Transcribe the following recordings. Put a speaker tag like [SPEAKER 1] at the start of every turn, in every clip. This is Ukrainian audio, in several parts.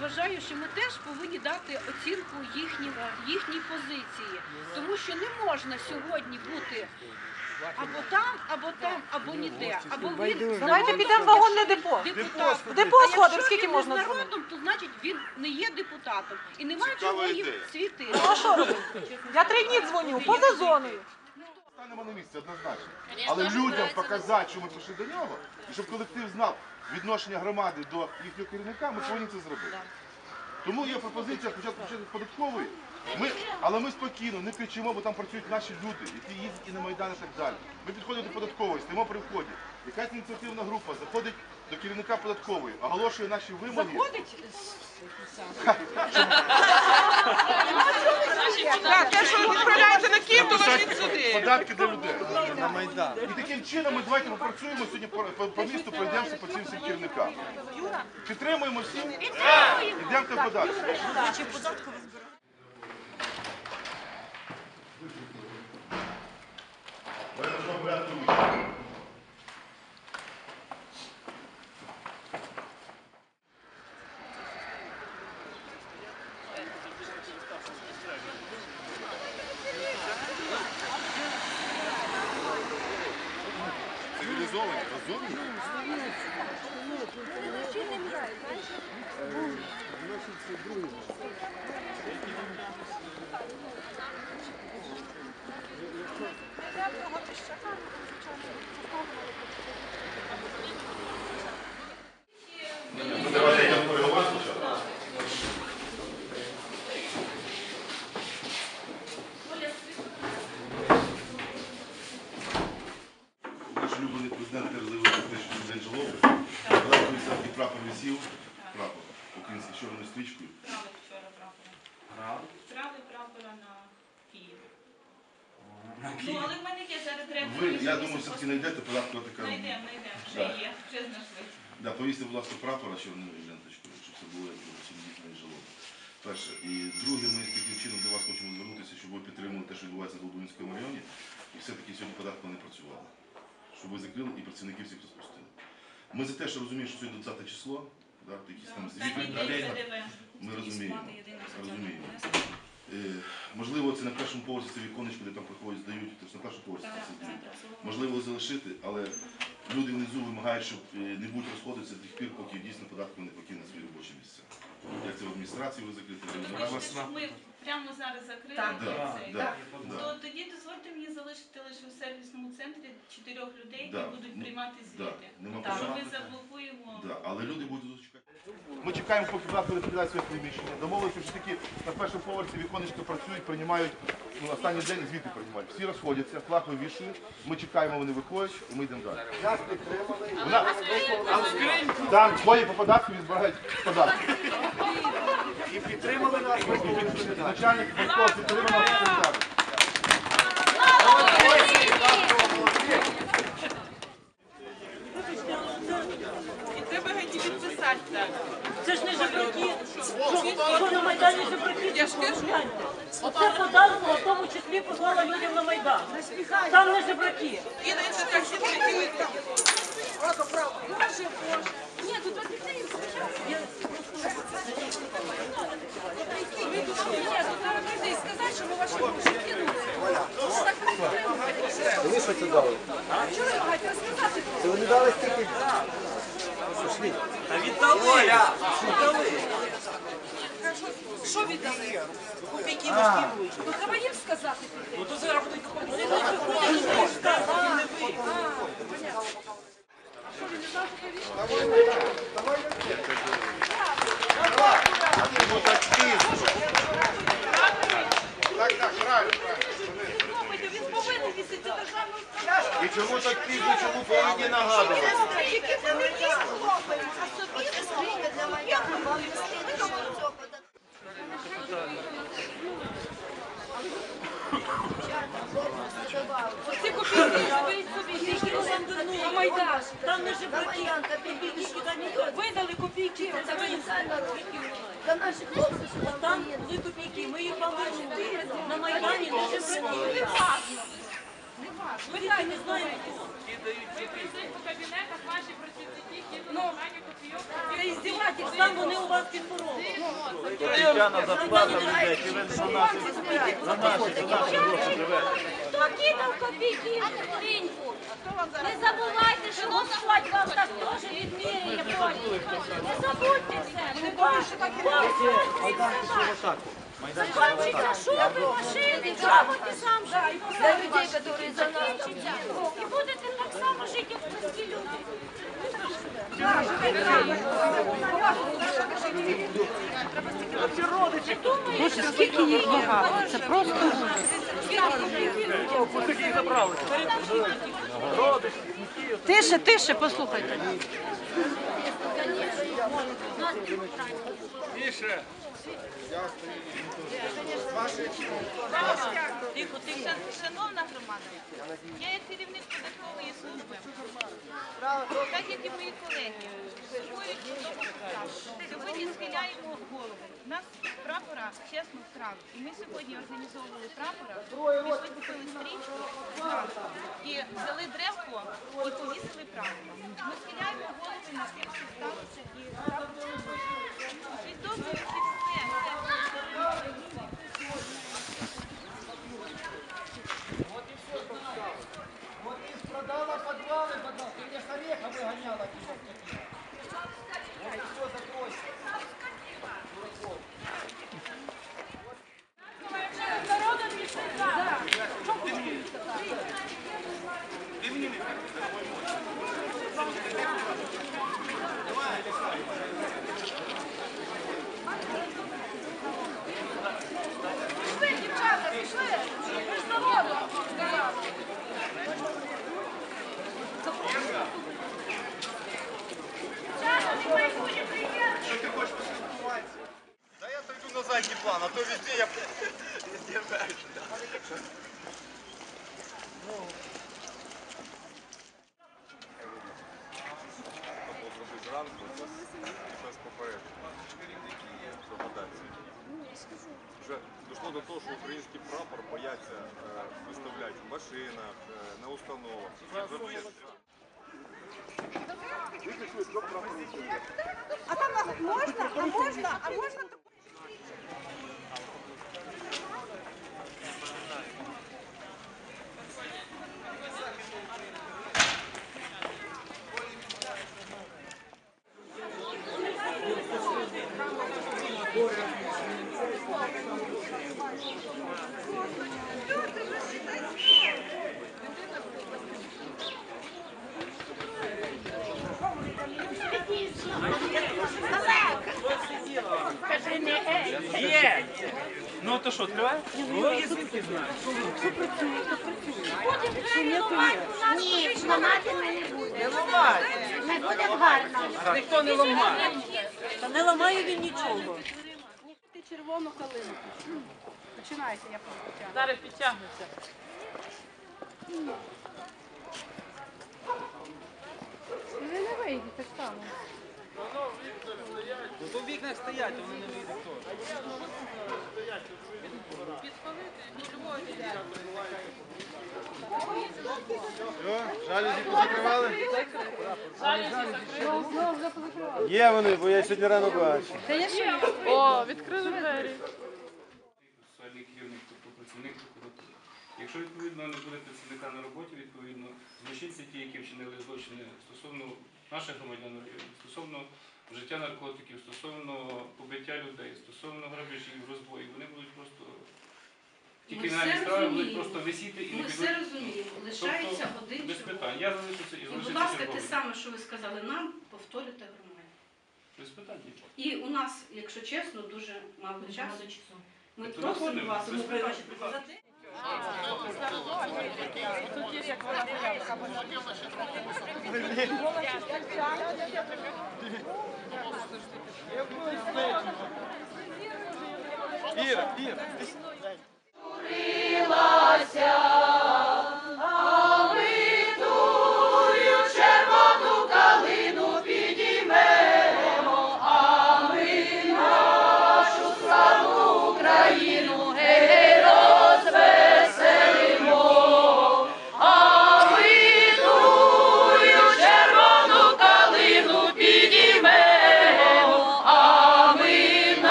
[SPEAKER 1] вважаю, що ми теж повинні дати оцінку їхній, їхній позиції, тому що не можна сьогодні бути або там, або там, або ніде. Або він
[SPEAKER 2] Давайте підемо в вагонне депо.
[SPEAKER 1] депутат.
[SPEAKER 2] В депо
[SPEAKER 1] А якщо
[SPEAKER 2] сходимо, скільки
[SPEAKER 1] він
[SPEAKER 2] можна
[SPEAKER 1] з
[SPEAKER 2] дзвонити?
[SPEAKER 1] народом, то значить він не є депутатом і немає
[SPEAKER 3] Цікава
[SPEAKER 1] чого їм
[SPEAKER 3] ідея.
[SPEAKER 1] світити.
[SPEAKER 2] Ну а що робити? Я три дні дзвоню, поза зоною.
[SPEAKER 3] Станемо на місці однозначно. Але людям показати, що ми прийшли до нього, і щоб колектив знав відношення громади до їхнього керівника, ми повинні це зробити. Тому є пропозиція спочатку почати податкової. Ми, але ми спокійно не кричимо, бо там працюють наші люди, які їздять і на Майдан і так далі. Ми підходимо до податкової, стоїмо при вході. Якась ініціативна група заходить до керівника податкової, оголошує наші вимоги.
[SPEAKER 1] Заходить
[SPEAKER 4] Так, те, що ви відправляєте на Київ, то сюди.
[SPEAKER 3] податки для людей. І таким чином ми давайте попрацюємо сьогодні по, по, по місту, пройдемося по цим всім керівникам. Підтримуємо всім, йдемо в податки. Цивілізовані, розумні. Ну, давайте я переговорю спочатку. Наш улюблений президент теж заявив про те, що він день жалоби. Зелений і прапор висів. Прапор. Чорною стрічкою.
[SPEAKER 5] Справи вчора прапора. Справи прапора на Київ. Ну, але в мене є зараз треба.
[SPEAKER 3] Ви, я думаю, все-таки знайдете податку така.
[SPEAKER 5] Знайдемо, знайдемо. Вже є, вже знайшли.
[SPEAKER 3] Да, повісьте, будь ласка, прапора чорною ленточкою, щоб це було як не. Перше. І друге, ми таким чином до вас хочемо звернутися, щоб ви підтримали те, що відбувається в Долбунському районі, і все-таки сьогодні податки не працювали. Щоб ви закрили і працівників всіх розпустили. Ми за те, що розуміємо, що сьогодні 20 число, да, якісь там
[SPEAKER 5] день ПДВ.
[SPEAKER 3] ми розуміємо. розуміємо. Е, можливо, це на першому поверсі це віконечко, де там приходять, здають, тобто на першому поверсі це здають. Можливо, залишити, але люди внизу вимагають, щоб е, не будь розходитися до тих пір, поки дійсно податки не покине свої робочі місця. Як це в адміністрації ви закрити,
[SPEAKER 5] Ви
[SPEAKER 3] ви
[SPEAKER 5] хочете,
[SPEAKER 3] вас.
[SPEAKER 5] щоб ми прямо зараз закрили
[SPEAKER 1] Так.
[SPEAKER 3] Да,
[SPEAKER 5] цей?
[SPEAKER 3] да,
[SPEAKER 5] залишити лише в сервісному центрі чотирьох людей, які
[SPEAKER 3] Да.
[SPEAKER 5] будуть
[SPEAKER 3] Ну,
[SPEAKER 5] приймати
[SPEAKER 3] да.
[SPEAKER 5] звіти.
[SPEAKER 3] Нема питань.
[SPEAKER 5] ми заблокуємо.
[SPEAKER 3] Да, але люди будуть чекати. Ми чекаємо, поки податки розподіляють своє приміщення. Домовилися, що таки на першому поверсі віконечка працюють, приймають ну, останній день звіти приймають. Всі розходяться, флаг вивішують, ми чекаємо, вони виходять, і ми йдемо далі. Нас підтримали. Там свої по податку відбирають податки. І підтримали нас. Начальник Москва підтримав нас. підтримав.
[SPEAKER 4] І треба геть і підписати так.
[SPEAKER 6] Це ж не жебраки. Що на Майдані жебраки?
[SPEAKER 4] Я ж кажу.
[SPEAKER 6] Оце подарунок, в тому числі послала людям на Майдан. Там не жебраки.
[SPEAKER 4] І на це так всі прикинуть.
[SPEAKER 1] Що віддали? Копійки можливо. Ну треба їм сказати. Ну то зараз будуть Він повинен вісити державну
[SPEAKER 3] І чому так пізно, чому повинні нагадувати?
[SPEAKER 1] Які вони є хлопець, а собі не скринька для Майдану. Оці копійки заберіть собі, які ви нам вернули на Майдан.
[SPEAKER 6] Там не жебраки.
[SPEAKER 1] Видали копійки, це
[SPEAKER 7] Та наші хлопці,
[SPEAKER 6] там були копійки. Ми їх вам вернули. На Майдані не жебраки. Ми не знаємо.
[SPEAKER 1] Ну, це іздівательство.
[SPEAKER 6] Там вони у вас під порогом.
[SPEAKER 8] Тетяна зарплата людей, ви за наші, за наші, за наші гроші живете?
[SPEAKER 6] Кидав копійки в скриньку? Не забувайте, що Господь вам так теж відміряє потім. Не забудьте це. Не Закінчиться шуби, машини, чоботи сам же.
[SPEAKER 7] Для людей, которые за нас.
[SPEAKER 6] Закінчиться. І будете так само жити, як прості люди.
[SPEAKER 2] Боже, скільки їх багато, це просто ужас. Тише, тише, послухайте.
[SPEAKER 5] Тихо, тихо. Шановна громада, я як керівник податкової служби, так як і мої колеги, слугують чудову справу. Сьогодні схиляємо голови. У нас прапора чесно вкрав. І ми сьогодні організовували прапора, ми викупили стрічку і взяли древко і повісили прапор. Ми схиляємо голови
[SPEAKER 3] план, а то везде я... Везде дальше, да. зранку, щось попередити, які є пропадації. Вже дійшло до того, що український прапор бояться е, виставляти в машинах, е, на установах.
[SPEAKER 2] А там можна, а можна, а можна
[SPEAKER 8] Є! Ну то що, відкриває? Ну, я звідки.
[SPEAKER 6] Ні, ламати ми не будемо. Ми будемо гарно.
[SPEAKER 8] Ніхто не ламає.
[SPEAKER 2] Та не ламає він нічого.
[SPEAKER 1] Ти червону калину. Починайте, я починаю.
[SPEAKER 2] Зараз підтягнеться.
[SPEAKER 1] Ви не вийдете там.
[SPEAKER 8] В вікнах стоять, вони не вийдуть теж.
[SPEAKER 3] Жалюзі позакривали? Є вони, бо я сьогодні рано бачив.
[SPEAKER 2] О, відкрили двері.
[SPEAKER 9] соціальний керівник, тобто працівник прокуратури. Якщо відповідно не буде працівника на роботі, відповідно злочинці, ті, які вчинили злочини стосовно наших громадян стосовно вжиття наркотиків, стосовно побиття людей, стосовно грабежів, розбоїв, вони будуть просто ті
[SPEAKER 1] Ми
[SPEAKER 9] кримінальні
[SPEAKER 1] все
[SPEAKER 9] справи будуть
[SPEAKER 1] розуміємо.
[SPEAKER 9] просто висіти і не
[SPEAKER 1] Ми
[SPEAKER 9] підуть.
[SPEAKER 1] все розуміємо. Лишається
[SPEAKER 9] Тобто,
[SPEAKER 1] один
[SPEAKER 9] без питань. Я залишуся і
[SPEAKER 1] І, будь
[SPEAKER 9] залишуся
[SPEAKER 1] ласка, те
[SPEAKER 9] черговим.
[SPEAKER 1] саме, що ви сказали нам, повторюйте громаді.
[SPEAKER 9] Без питань.
[SPEAKER 1] І у нас, якщо чесно, дуже мало часу. Ми
[SPEAKER 9] Тобто
[SPEAKER 1] просимо вас за те.
[SPEAKER 3] Іра, Іра,
[SPEAKER 6] Червону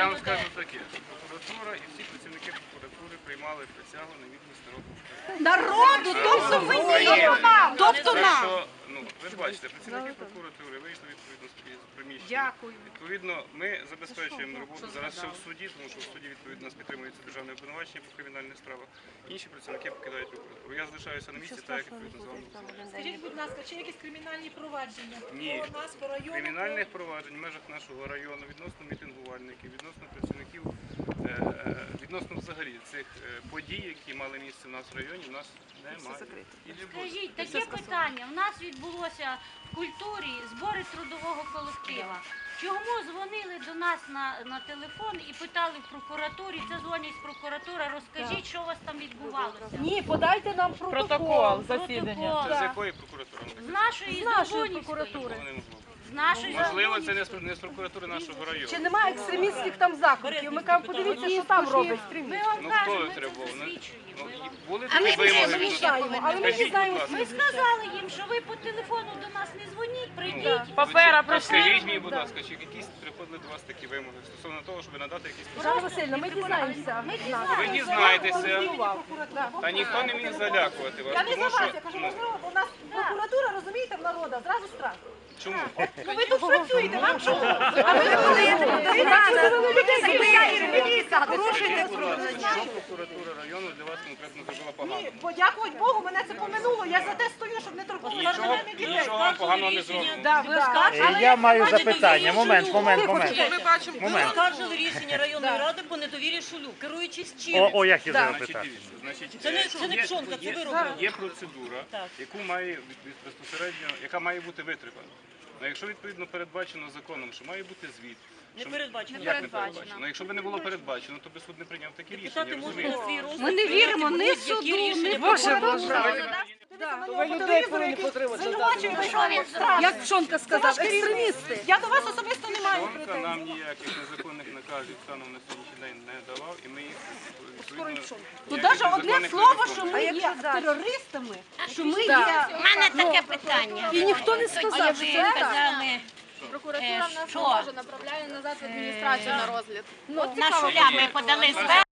[SPEAKER 9] я вам, скажу таке, прокуратура і всі працівники прокуратури приймали присягу на відповідь народу.
[SPEAKER 1] Народу, тобто мені, тобто нам.
[SPEAKER 9] що, ну, ви ж бачите, працівники прокуратури вийшли відповідно з приміщення.
[SPEAKER 1] Дякую.
[SPEAKER 9] Відповідно, ми забезпечуємо роботу зараз ще в суді, тому що в суді відповідно нас підтримується державне обвинувачення по кримінальних справах. Інші працівники покидають прокуратуру. Я залишаюся на місці, так як відповідно з вами.
[SPEAKER 2] Скажіть, будь ласка, чи якісь кримінальні провадження?
[SPEAKER 9] Ні.
[SPEAKER 2] По нас, по району?
[SPEAKER 9] Кримінальних проваджень в межах нашого району відносно мітингувальників, відносно працівників, е, е, відносно цих е, подій, які мали місце в нас в районі, в нас немає.
[SPEAKER 6] Скажіть, таке питання. У нас відбулося в культурі збори трудового колектива. Чому дзвонили до нас на, на телефон і питали в прокуратурі, це дзвонять з прокуратури, розкажіть, що у вас там відбувалося?
[SPEAKER 2] Ні, подайте нам
[SPEAKER 4] Протокол засідання.
[SPEAKER 6] Протокол.
[SPEAKER 9] З якої прокуратури?
[SPEAKER 6] З нашої,
[SPEAKER 2] З нашої прокуратури.
[SPEAKER 6] З нашої
[SPEAKER 9] Можливо, це не з, не з прокуратури нашого району.
[SPEAKER 2] Чи немає екстремістських там закликів? Ми кажемо, подивіться, що там роблять
[SPEAKER 6] Ми
[SPEAKER 2] екстремісти.
[SPEAKER 6] вам
[SPEAKER 9] Ну
[SPEAKER 6] кажемо,
[SPEAKER 9] хто
[SPEAKER 6] ми це
[SPEAKER 9] витребував? Ну,
[SPEAKER 6] засвідчуємо.
[SPEAKER 9] ну, були
[SPEAKER 2] А ми
[SPEAKER 9] такі
[SPEAKER 2] не але ми
[SPEAKER 9] Скажіть,
[SPEAKER 2] не знаємо.
[SPEAKER 9] будь ласка.
[SPEAKER 6] Ми сказали їм, що ви по телефону до нас не дзвоніть, прийдіть.
[SPEAKER 4] Папера прийшли.
[SPEAKER 9] Скажіть мені, будь ласка, чи якісь приходили до вас такі вимоги стосовно того, щоб надати якісь
[SPEAKER 2] Жанна Васильівна, ми дізнаємося.
[SPEAKER 6] Ми
[SPEAKER 9] Ви
[SPEAKER 6] дізнаємося.
[SPEAKER 9] дізнаєтеся, та ніхто не міг залякувати вас.
[SPEAKER 2] Я не
[SPEAKER 9] Тому
[SPEAKER 2] за вас,
[SPEAKER 9] що,
[SPEAKER 2] я кажу,
[SPEAKER 9] ну,
[SPEAKER 2] можливо, бо у нас розумієте, в народа, зразу страх.
[SPEAKER 9] чому?
[SPEAKER 2] Ну ви тут працюєте, вам що? А ви порушуєте
[SPEAKER 9] що прокуратура району для вас конкретно зробила погано?
[SPEAKER 2] Ні, подякувати Богу, мене це поминуло. Я за те стою, щоб не торкнути
[SPEAKER 9] Нічого,
[SPEAKER 2] нормальних дітей.
[SPEAKER 9] нічого вам поганого не.
[SPEAKER 2] Да, ви.
[SPEAKER 8] Е, Я маю запитання. Момент, момент, момент.
[SPEAKER 4] Бачимо,
[SPEAKER 8] Момент.
[SPEAKER 10] Скаржили рішення районної ради по недовір'ю Шулю, керуючись чим?
[SPEAKER 8] О, о, як я зараз
[SPEAKER 9] Значить,
[SPEAKER 8] питаю.
[SPEAKER 9] дивіться, значить,
[SPEAKER 10] Це не- це не
[SPEAKER 9] є-
[SPEAKER 10] пшонка, це ви робили.
[SPEAKER 9] Є процедура,
[SPEAKER 10] Так.
[SPEAKER 9] яку має від- від- безпосередньо, яка має бути витримана. Ну, якщо відповідно передбачено законом, що має бути звіт,
[SPEAKER 10] Не
[SPEAKER 9] що-
[SPEAKER 10] передбачено.
[SPEAKER 9] Як не передбачено? Ну, якщо б не було передбачено, то би суд не прийняв такі рішення.
[SPEAKER 10] Депутати можуть
[SPEAKER 9] розумієте?
[SPEAKER 10] свій розгляд
[SPEAKER 1] Ми не віримо ні
[SPEAKER 10] прийняти
[SPEAKER 1] суду,
[SPEAKER 10] будь-які рішення.
[SPEAKER 1] ні
[SPEAKER 10] Боже,
[SPEAKER 2] Ви людей повинні Як Пшонка сказав, екстремісти. Я до вас особисто не маю
[SPEAKER 9] Жонка
[SPEAKER 2] претензій.
[SPEAKER 9] нам ніяких незаконних наказів станом на сьогоднішній день не давав, і ми їх відповідно...
[SPEAKER 2] Тут навіть одне слово, що ми є терористами, що ми є...
[SPEAKER 6] У мене таке питання.
[SPEAKER 2] І ніхто не сказав, що це так.
[SPEAKER 6] Прокуратура в нас
[SPEAKER 7] Може, направляє назад в адміністрацію на розгляд.
[SPEAKER 6] на шуля ми подали звернення.